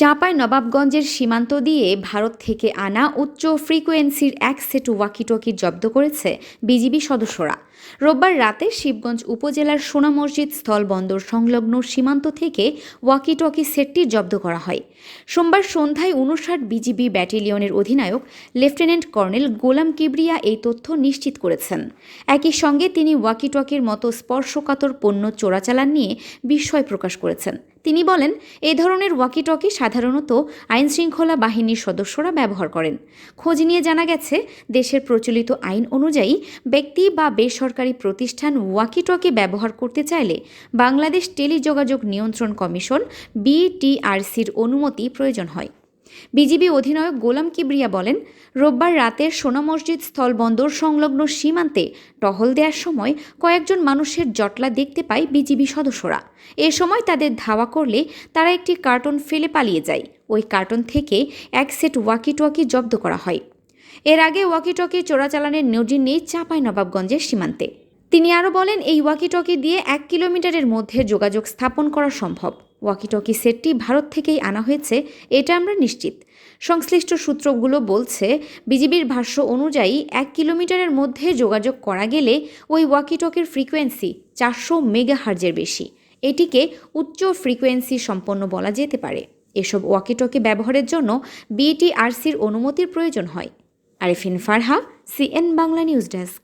চাঁপাই নবাবগঞ্জের সীমান্ত দিয়ে ভারত থেকে আনা উচ্চ ফ্রিকোয়েন্সির এক সেট ওয়াকিটকি জব্দ করেছে বিজিবি সদস্যরা। রোববার রাতে শিবগঞ্জ উপজেলার সোনা মসজিদ স্থল বন্দর সংলগ্ন সীমান্ত থেকে ওয়াকিটকি সেটটি জব্দ করা হয়। সোমবার সন্ধ্যায় উনষাট বিজিবি ব্যাটালিয়নের অধিনায়ক, লেফটেন্যান্ট কর্নেল গোলাম কিবরিয়া এই তথ্য নিশ্চিত করেছেন। একই সঙ্গে তিনি ওয়াকিটকির মতো স্পর্শকাতর পণ্য চোরাচালান নিয়ে বিস্ময় প্রকাশ করেছেন। তিনি বলেন, এ ধরনের ওয়াকিটকি সাধারণত আইনশৃঙ্খলা বাহিনীর সদস্যরা ব্যবহার করেন। খোঁজ নিয়ে জানা গেছে, দেশের প্রচলিত আইন অনুযায়ী ব্যক্তি বা বেসরকারি প্রতিষ্ঠান ওয়াকিটকি ব্যবহার করতে চাইলে বাংলাদেশ টেলিযোগাযোগ নিয়ন্ত্রণ কমিশন বিটিআরসির অনুমতি প্রয়োজন হয়। বিজিবি অধিনায়ক গোলাম কিবরিয়া বলেন, রোববার রাতের সোনা মসজিদ স্থলবন্দর সংলগ্ন সীমান্তে টহল দেওয়ার সময় কয়েকজন মানুষের জটলা দেখতে পায় বিজিবি সদস্যরা। এ সময় তাদের ধাওয়া করলে তারা একটি কার্টন ফেলে পালিয়ে যায়। ওই কার্টন থেকে এক সেট ওয়াকিটওয়াকি জব্দ করা হয়। এর আগে ওয়াকিটকি চোরাচালানের নজির নেই চাঁপাই নবাবগঞ্জের সীমান্তে। তিনি আরও বলেন, এই ওয়াকিটকি দিয়ে এক কিলোমিটারের মধ্যে যোগাযোগ স্থাপন করা সম্ভব। ওয়াকিটকি সেটটি ভারত থেকেই আনা হয়েছে, এটা আমরা নিশ্চিত। সংশ্লিষ্ট সূত্রগুলো বলছে, বিজিবির ভাষ্য অনুযায়ী এক কিলোমিটারের মধ্যে যোগাযোগ করা গেলে ওই ওয়াকিটকের ফ্রিকোয়েন্সি চারশো মেগাহার্জের বেশি। এটিকে উচ্চ ফ্রিকোয়েন্সি সম্পন্ন বলা যেতে পারে। এসব ওয়াকিটকি ব্যবহারের জন্য বিটিআরসির অনুমতির প্রয়োজন হয়। Arifin Farha CN Bangla news desk